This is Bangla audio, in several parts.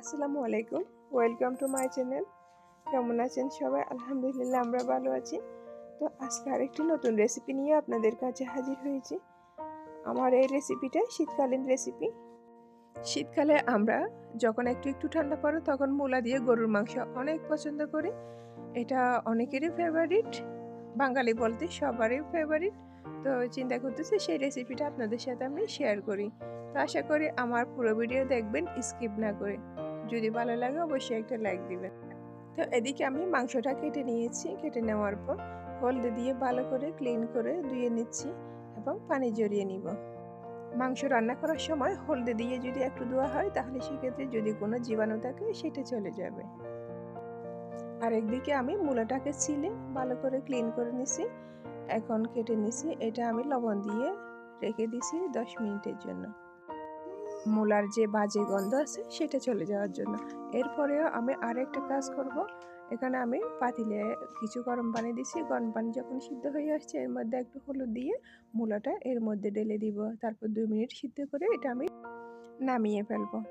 আসসালামু আলাইকুম। ওয়েলকাম টু মাই চ্যানেল কেমন আছেন সবাই? আলহামদুলিল্লাহ, আমরা ভালো আছি। তো আজকে আরেকটি নতুন রেসিপি নিয়ে আপনাদের কাছে হাজির হয়েছি। আমার এই রেসিপিটা শীতকালীন রেসিপি শীতকালে আমরা যখন একটু একটু ঠান্ডা পড়ে, তখন মূলা দিয়ে গরুর মাংস অনেক পছন্দ করি। এটা অনেকেরই ফেভারিট বাঙালি বলতে সবারই ফেভারিট তো চিন্তা করতেছি সেই রেসিপিটা আপনাদের সাথে আমি শেয়ার করি। তো আশা করি আমার পুরো ভিডিও দেখবেন স্কিপ না করে। যদি ভালো লাগে অবশ্যই একটা লাইক দিবেন। তো এদিকে আমি মাংসটা কেটে নিয়েছি। কেটে নেওয়ার পর হলদে দিয়ে ভালো করে ক্লিন করে ধুয়ে নিচ্ছি এবং পানি জড়িয়ে নিব। মাংস রান্না করার সময় হলদে দিয়ে যদি একটু ধোয়া হয়, তাহলে সেক্ষেত্রে যদি কোনো জীবাণু থাকে, সেটা চলে যাবে। আর একদিকে আমি মূলাটাকে ছিলে ভালো করে ক্লিন করে নিছি। এখন কেটে নিছি। এটা আমি লবণ দিয়ে রেখে দিছি দশ মিনিটের জন্য। মূলার যে বাজে গন্ধ আছে, সেটা চলে যাওয়ার জন্য। এরপরেও আমি আর একটা কাজ করব। এখানে আমি পাতিলে কিছু গরম পানি দিছি। গরম পানি যখন সিদ্ধ হয়ে আসছে, এর মধ্যে একটু হলুদ দিয়ে মূলাটা এর মধ্যে ঢেলে দিব। তারপর দুই মিনিট সিদ্ধ করে এটা আমি নামিয়ে ফেলব।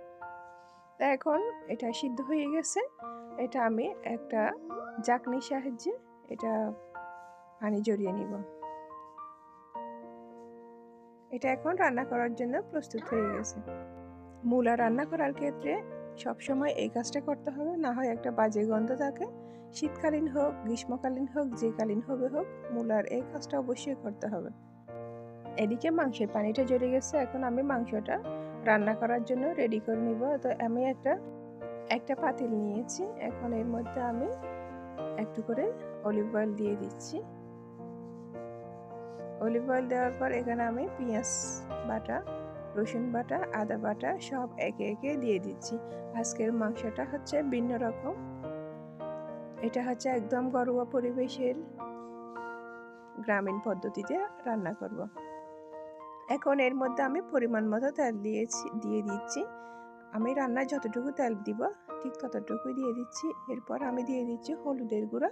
তা এখন এটা সিদ্ধ হয়ে গেছে। এটা আমি একটা জাকনির সাহায্যে এটা পানি জড়িয়ে নিব। এটা এখন রান্না করার জন্য প্রস্তুত হয়ে গেছে। মূলা রান্না করার ক্ষেত্রে সবসময় এই কাজটা করতে হবে, না হয় একটা বাজে গন্ধ থাকে। শীতকালীন হোক, গ্রীষ্মকালীন হোক, যে কালীন হবে হোক, মূলার এই কাজটা অবশ্যই করতে হবে। এদিকে মাংসের পানিটা জড়ে গেছে, এখন আমি মাংসটা রান্না করার জন্য রেডি করে নিব। তো আমি একটা একটা পাতিল নিয়েছি, এখন এর মধ্যে আমি একটু করে অলিভ অয়েল দিয়ে দিচ্ছি। অলিভ অয়েল দেওয়ার পর এখানে আমি পেঁয়াজ বাটা, রসুন বাটা, আদা বাটা সব একে একে দিয়ে দিচ্ছি। আজকের মাংসটা হচ্ছে ভিন্ন রকম। এটা হচ্ছে একদম ঘরোয়া পরিবেশের গ্রামীণ পদ্ধতিতে রান্না করব। এখন এর মধ্যে আমি পরিমাণ মতো তেল দিয়েছি, দিয়ে দিচ্ছি। আমি রান্নায় যতটুকু তেল দিব, ঠিক ততটুকুই দিয়ে দিচ্ছি। এরপর আমি দিয়ে দিচ্ছি হলুদের গুঁড়া,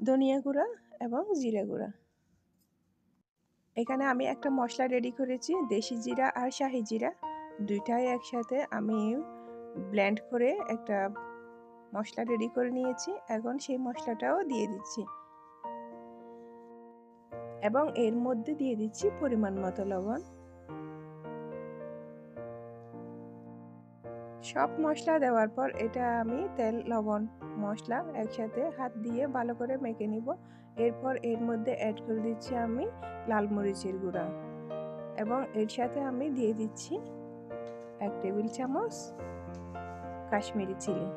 ধনিয়া গুঁড়া এবং জিরা গুঁড়া। এখানে আমি একটা মশলা রেডি করেছি, দেশি জিরা আর শাহি জিরা। দুইটাই একসাথে আমি ব্ল্যান্ড করে একটা মশলা রেডি করে নিয়েছি, এখন সেই মশলাটাও দিয়ে দিচ্ছি। এবং এর মধ্যে দিয়ে দিচ্ছি পরিমাণ মতো লবণ। সব মশলা দেওয়ার পর এটা আমি তেল, লবণ, মশলা একসাথে হাত দিয়ে ভালো করে মেখে নিব। এরপর এর মধ্যে অ্যাড করে দিচ্ছি আমি লাল মরিচের গুঁড়া এবং এর সাথে আমি দিয়ে দিচ্ছি এক টেবিল চামচ কাশ্মীরি চিলি।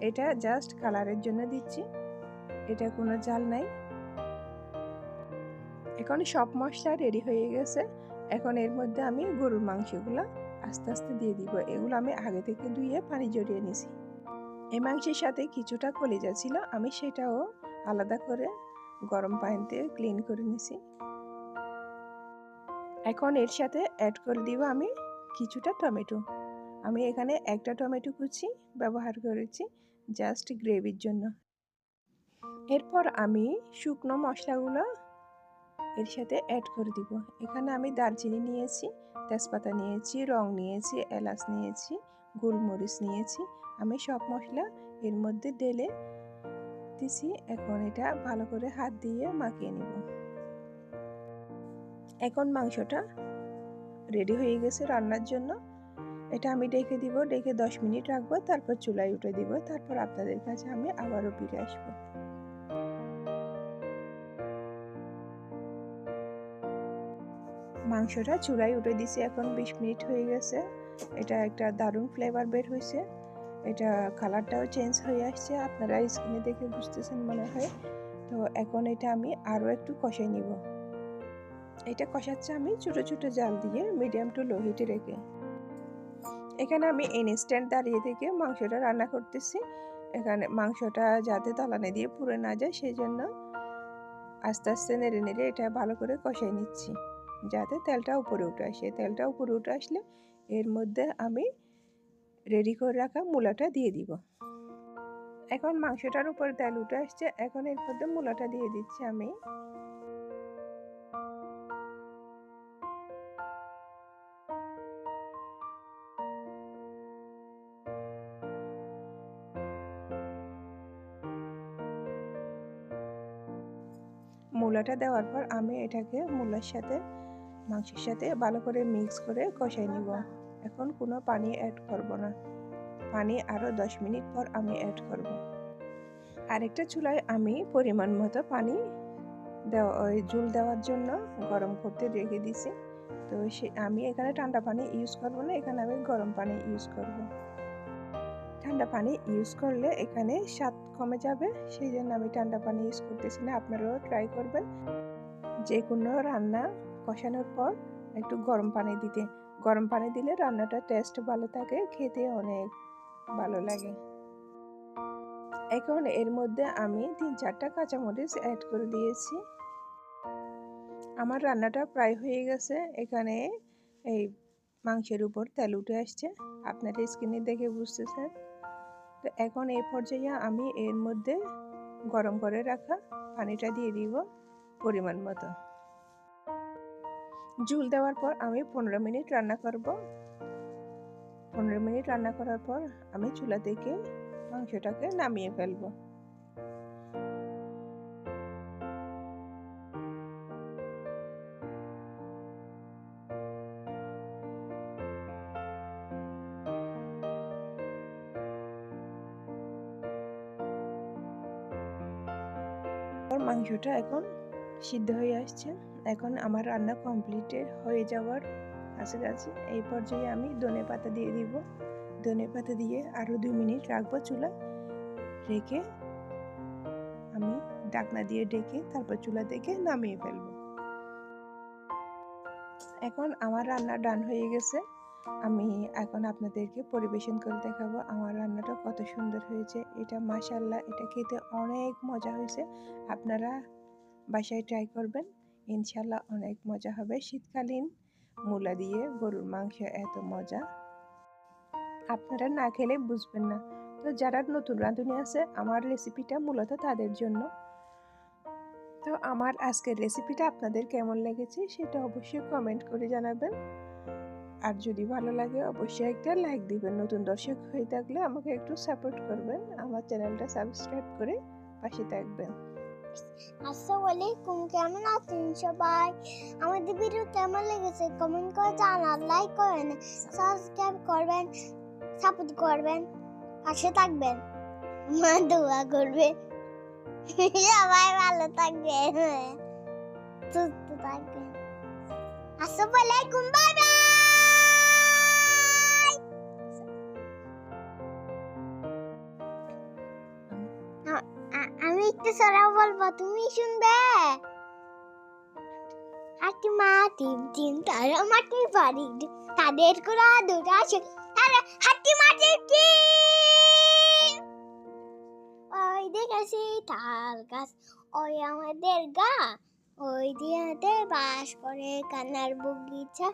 এটা জাস্ট কালারের জন্য দিচ্ছি, এটা কোনো জাল নাই। এখন সব মশলা রেডি হয়ে গেছে। এখন এর মধ্যে আমি গরুর মাংসগুলো আস্তে আস্তে দিয়ে দিব। এগুলো আমি আগে থেকে ধুয়ে পানি জড়িয়ে নিছি। এই মাংসের সাথে কিছুটা কলিজা ছিল, আমি সেটাও আলাদা করে গরম পানিতে ক্লিন করে নিছি। এখন এর সাথে অ্যাড করে দিব আমি কিছুটা টমেটো। আমি এখানে একটা টমেটো কুচি ব্যবহার করেছি জাস্ট গ্রেভির জন্য। এরপর আমি শুকনো মশলাগুলো এর সাথে অ্যাড করে দিব। এখানে আমি দারচিনি নিয়েছি, তেজপাতা নিয়েছি, রং নিয়েছি, এলাচ নিয়েছি, গোলমরিচ নিয়েছি। আমি সব মশলা এর মধ্যে ঢেলে দিছি। এখন এটা ভালো করে হাত দিয়ে মাখিয়ে নিব। এখন মাংসটা রেডি হয়ে গেছে রান্নার জন্য। এটা আমি ডেকে দিব, ডেকে দশ মিনিট রাখব, তারপর চুলায় উঠে দিব। তারপর আপনাদের কাছে আমি আবারও ফিরে আসব। মাংসটা চুলায় উঠে দিছি, এখন বিশ মিনিট হয়ে গেছে। এটা একটা দারুণ ফ্লেভার বের হয়েছে এটা কালারটাও চেঞ্জ হয়ে আসছে, আপনারা স্ক্রিনে দেখে বুঝতেছেন মনে হয়। তো এখন এটা আমি আরও একটু কষাই নিব। এটা কষাচ্ছে আমি ছোটো ছোটো জাল দিয়ে মিডিয়াম টু লো হিটে রেখে। এখানে আমি ইনস্ট্যান্ট দাঁড়িয়ে থেকে মাংসটা রান্না করতেছি। এখানে মাংসটা যাতে তলানে দিয়ে পুড়ে না যায় সেই জন্য আস্তে আস্তে নেড়ে নেড়ে এটা ভালো করে কষাই নিচ্ছি। যাতে তেলটা উপরে উঠে আসে। তেলটা উপরে উঠে আসলে এর মধ্যে আমি রেডি করে রাখা মূলাটা দিয়ে দিব। এখন মাংসটার উপর তেল উঠে আসছে। এখন এর মধ্যে মূলাটা দিয়ে দিচ্ছি আমি। মূলাটা দেওয়ার পর আমি এটাকে মূলার সাথে, মাংসের সাথে ভালো করে মিক্স করে কষাই নিব। এখন কোনো পানি অ্যাড করব না। পানি আরও দশ মিনিট পর আমি অ্যাড করব। আরেকটা চুলায় আমি পরিমাণ মতো পানি দেওয়া ঝুল দেওয়ার জন্য গরম করতে রেখে দিছি। তো সে, আমি এখানে ঠান্ডা পানি ইউজ করব না, এখানে আমি গরম পানি ইউজ করব। ঠান্ডা পানি ইউজ করলে এখানে স্বাদ কমে যাবে। সেই জন্য আমি ঠান্ডা পানি ইউজ করতেছি না। আপনারাও ট্রাই করবেন। যে কোনো রান্না কষানোর পর একটু গরম পানি দিতে। গরম পানি দিলে রান্নাটা টেস্ট ভালো থাকে, খেতে অনেক ভালো লাগে। এখন এর মধ্যে আমি তিন চারটা কাঁচামরিচ অ্যাড করে দিয়েছি। আমার রান্নাটা প্রায় হয়ে গেছে। এখানে এই মাংসের উপর তেল উঠে আসছে। আপনারা স্কিনে দেখে বুঝতেছেন। তো এখন এই পর্যায়ে আমি এর মধ্যে গরম করে রাখা পানিটা দিয়ে দিব পরিমাণ মতো। ঝুল দেওয়ার পর আমি পনেরো মিনিট রান্না করব। পনেরো মিনিট রান্না করার পর আমি চুলা থেকে মাংসটাকে নামিয়ে ফেলব। মাংসটা এখন সিদ্ধ হয়ে আসছে। এখন আমার রান্না কমপ্লিট হয়ে যাওয়ার কাছাকাছি। এই পর্যায়ে আমি ধনে পাতা দিয়ে দিব। ধনে পাতা দিয়ে আরও দুই মিনিট রাখব চুলা রেখে আমি ডাকনা দিয়ে ডেকে তারপর চুলা থেকে নামিয়ে ফেলব। এখন আমার রান্না ডান হয়ে গেছে। আমি এখন আপনাদেরকে পরিবেশন করে দেখাবো আমার রান্নাটা কত সুন্দর হয়েছে। এটা মাশাল্লাহ এটা খেতে অনেক মজা হয়েছে। আপনারা বাসায় ট্রাই করবেন ইনশাল্লাহ অনেক মজা হবে। শীতকালীন মূলা দিয়ে গরুর মাংস এত মজা। আপনারা না খেলে বুঝবেন না। তো যারা নতুন রাঁধুনি আছে, আমার রেসিপিটা মূলত তাদের জন্য। তো আমার আজকের রেসিপিটা আপনাদের কেমন লেগেছে, সেটা অবশ্যই কমেন্ট করে জানাবেন। আর যদি ভালো লাগে অবশ্যই একটা লাইক দিবেন। নতুন দর্শক হয়ে থাকলে আমাকে একটু সাপোর্ট করবেন। আমার চ্যানেলটা সাবস্ক্রাইব করে পাশে থাকবেন। আসসালামু আলাইকুম, কেমন আছেন সবাই? আমাদের ভিডিও কেমন লেগেছে কমেন্ট করে জানান লাইক করেন সাবস্ক্রাইব করবেন সাপোর্ট করবেন, পাশে থাকবেন। মা দোয়া করবে। সবাই ভালো থাকবেন, সুস্থ থাকবেন। আসসালামু আলাইকুম বাই বাই একটু সরা বলব, তুমি শুনবে? হাতি মা টিম টিম তারা মাটির বাড়ি তাদের কোলা দুটো আছে, তারা হাতি মা টিম টিম ওই দেখেছি তাল গাছ, ওই আমাদের গা, ওই দিয়াতে বাস করে কান্নার বগিচা